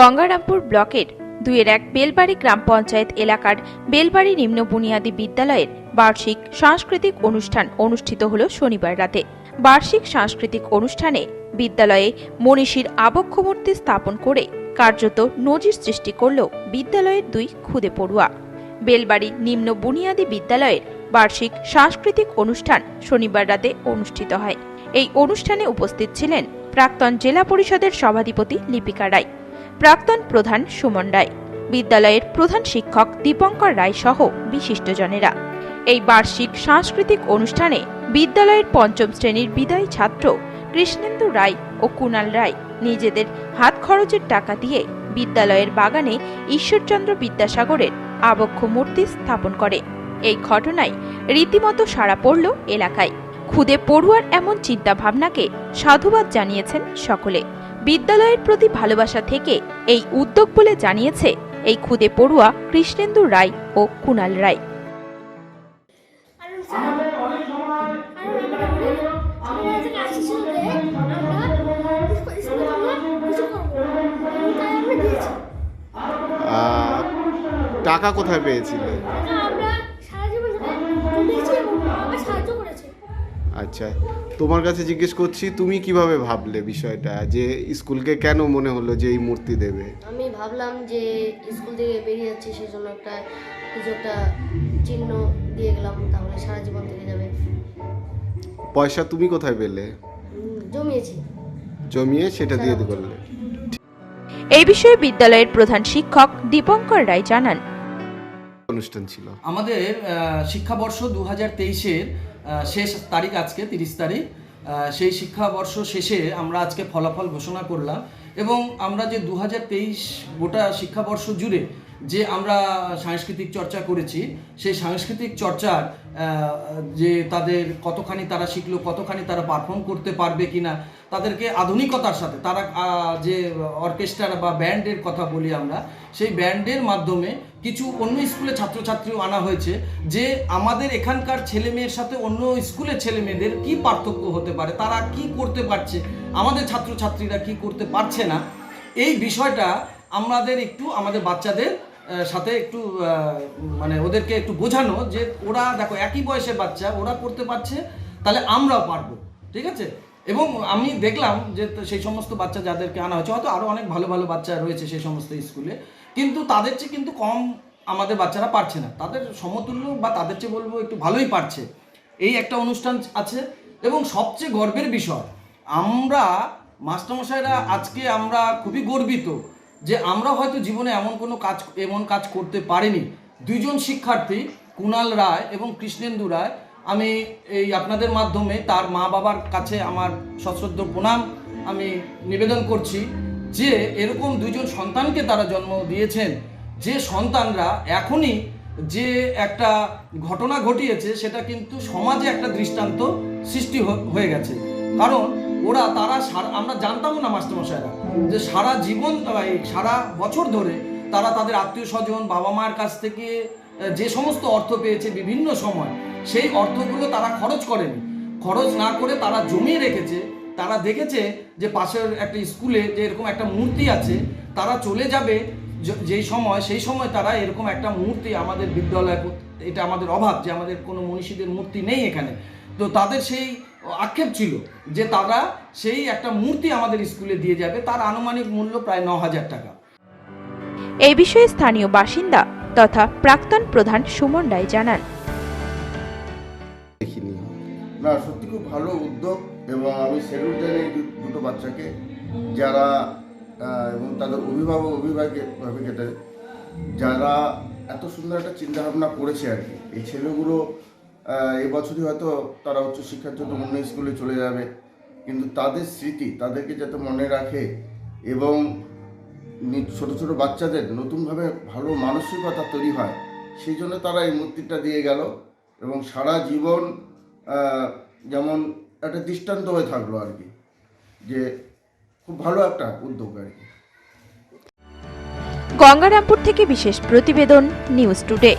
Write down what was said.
গঙ্গারামপুর ব্লকের দুইয়ের এক বেলবাড়ি গ্রাম পঞ্চায়েত এলাকার বেলবাড়ি নিম্ন বুনিয়াদী বিদ্যালয়ের বার্ষিক সাংস্কৃতিক অনুষ্ঠান অনুষ্ঠিত হল শনিবার রাতে। বার্ষিক সাংস্কৃতিক অনুষ্ঠানে বিদ্যালয়ে মনীষীর আবক্ষমূর্তি স্থাপন করে কার্যত নজির সৃষ্টি করল বিদ্যালয়ের দুই খুদে পড়ুয়া। বেলবাড়ি নিম্ন বুনিয়াদী বিদ্যালয়ের বার্ষিক সাংস্কৃতিক অনুষ্ঠান শনিবার রাতে অনুষ্ঠিত হয়। এই অনুষ্ঠানে উপস্থিত ছিলেন প্রাক্তন জেলা পরিষদের সভাধিপতি লিপিকা রায়। প্রাক্তন প্রধান সুমন রায়, বিদ্যালয়ের প্রধান শিক্ষক দীপঙ্কর রায় সহ বিশিষ্টজনেরা। এই বার্ষিক সাংস্কৃতিক অনুষ্ঠানে বিদ্যালয়ের পঞ্চম শ্রেণির বিদায়ী ছাত্র কৃষ্ণেন্দু রায় ও কুণাল রায় নিজেদের হাত খরচের টাকা দিয়ে বিদ্যালয়ের বাগানে ঈশ্বরচন্দ্র বিদ্যাসাগরের আবক্ষ মূর্তি স্থাপন করে। এই ঘটনায় রীতিমতো সাড়া পড়ল এলাকায়। খুদে পড়ুয়ার এমন চিন্তাভাবনাকে সাধুবাদ জানিয়েছেন সকলে। বিদ্যালয়ের প্রতি ভালোবাসা থেকে এই উদ্যোগ বলে জানিয়েছে এই খুদে পড়ুয়া কৃষ্ণেন্দু রায় ও কুণাল রায়। টাকা কোথায় কারণ আচ্ছা তোমার কাছে জিজ্ঞেস করছি তুমি কীভাবে ভাবলে বিষয়টা? যে স্কুলকে কেন মনে হলো যে এই মূর্তি দেবে? আমি ভাবলাম যে স্কুল থেকে বেরিয়ে যাচ্ছি সেই জন্য একটা কিছু একটা চিহ্ন দিয়ে গেলাম তাহলে সারা জীবন থেকে যাবে। পয়সা তুমি কোথায় পেলে? জমিয়েছি। জমিয়ে সেটা দিয়ে করলে। এই বিষয়ে বিদ্যালয়ের প্রধান শিক্ষক দীপঙ্কর রায় জানান। অনুষ্ঠান ছিল। আমাদের আহ, শিক্ষাবর্ষ দু হাজার তেইশের শেষ তারিখ আজকে, তিরিশ তারিখ। সেই শিক্ষাবর্ষ শেষে আমরা আজকে ফলাফল ঘোষণা করলাম এবং আমরা যে দু হাজার তেইশ গোটা শিক্ষাবর্ষ জুড়ে যে আমরা সাংস্কৃতিক চর্চা করেছি, সেই সাংস্কৃতিক চর্চার যে তাদের কতখানি তারা শিখলো, কতখানি তারা পারফর্ম করতে পারবে কিনা, তাদেরকে আধুনিকতার সাথে, তারা যে অর্কেস্ট্রা বা ব্যান্ডের কথা বলি আমরা, সেই ব্যান্ডের মাধ্যমে কিছু অন্য স্কুলে ছাত্রছাত্রীও আনা হয়েছে, যে আমাদের এখানকার ছেলে মেয়ের সাথে অন্য স্কুলের ছেলে মেয়েদের কী পার্থক্য হতে পারে, তারা কি করতে পারছে, আমাদের ছাত্রছাত্রীরা কি করতে পারছে না, এই বিষয়টা আমাদের একটু, আমাদের বাচ্চাদের সাথে একটু মানে ওদেরকে একটু বোঝানো যে ওরা, দেখো, একই বয়সের বাচ্চা, ওরা করতে পারছে, তাহলে আমরাও পারব, ঠিক আছে? এবং আমি দেখলাম যে সেই সমস্ত বাচ্চা যাদেরকে আনা হয়েছে, হয়তো আরও অনেক ভালো ভালো বাচ্চা রয়েছে সেই সমস্ত স্কুলে, কিন্তু তাদের চেয়ে কিন্তু কম আমাদের বাচ্চারা পারছে না। তাদের সমতুল্য বা তাদের চেয়ে বলব একটু ভালোই পারছে। এই একটা অনুষ্ঠান আছে, এবং সবচেয়ে গর্বের বিষয়, আমরা, মাস্টারমশাইরা আজকে আমরা খুবই গর্বিত যে আমরা হয়তো জীবনে এমন কোনো কাজ, এমন কাজ করতে পারিনি। দুইজন শিক্ষার্থী কুণাল রায় এবং কৃষ্ণেন্দু রায়, আমি এই আপনাদের মাধ্যমে তার মা বাবার কাছে আমার সশ্রদ্ধ প্রণাম, আমি নিবেদন করছি যে এরকম দুজন সন্তানকে তারা জন্ম দিয়েছেন। যে সন্তানরা এখনই যে একটা ঘটনা ঘটিয়েছে, সেটা কিন্তু সমাজে একটা দৃষ্টান্ত সৃষ্টি হয়ে গেছে। কারণ ওরা, তারা আমরা জানতামও না মাস্টারমশাইরা যে সারা জীবন সারা বছর ধরে তারা তাদের আত্মীয় স্বজন, বাবা মায়ের কাছ থেকে যে সমস্ত অর্থ পেয়েছে বিভিন্ন সময়, সেই অর্থগুলো তারা খরচ করেনি। খরচ না করে তারা জমিয়ে রেখেছে। তারা দেখেছে যে পাশের একটা স্কুলে যে এরকম একটা মূর্তি আছে, তারা চলে যাবে যেই সময়, সেই সময় তারা এরকম একটা মূর্তি আমাদের বিদ্যালয়ে, এটা আমাদের অভাব যে আমাদের কোনো মনীষীদের মূর্তি নেই এখানে। তো তাদের সেই আক্ষেপ ছিল যে তারা সেই একটা মূর্তি আমাদের স্কুলে দিয়ে যাবে তার আনুমানিক মূল্য প্রায় ন হাজার টাকা। এই বিষয়ে স্থানীয় বাসিন্দা তথা প্রাক্তন প্রধান সুমন রায় জানান। দেখিনি। না সত্যি খুব ভালো উদ্যোগ এবং আমি স্যালুট জানাই এই দুটো বাচ্চাকে যারা এবং তাদের অভিভাবক অভিভাবিকেদের যারা এত সুন্দর একটা চিন্তাভাবনা করেছে আর কি। এই ছেলেগুলো আহ, এই বছরই হয়তো তারা উচ্চশিক্ষার জন্য অন্য স্কুলে চলে যাবে। কিন্তু তাদের স্মৃতি তাদেরকে যাতে মনে রাখে এবং ছোট ছোট বাচ্চাদের নতুনভাবে ভালো মানসিকতা তৈরি হয় সেই জন্য তারা এই মূর্তিটা দিয়ে গেল এবং সারা জীবন যেমন একটা দৃষ্টান্ত হয়ে থাকল আর কি যে খুব ভালো একটা উদ্যোগ আর কি। গঙ্গারামপুর থেকে বিশেষ প্রতিবেদন নিউজ টুডে।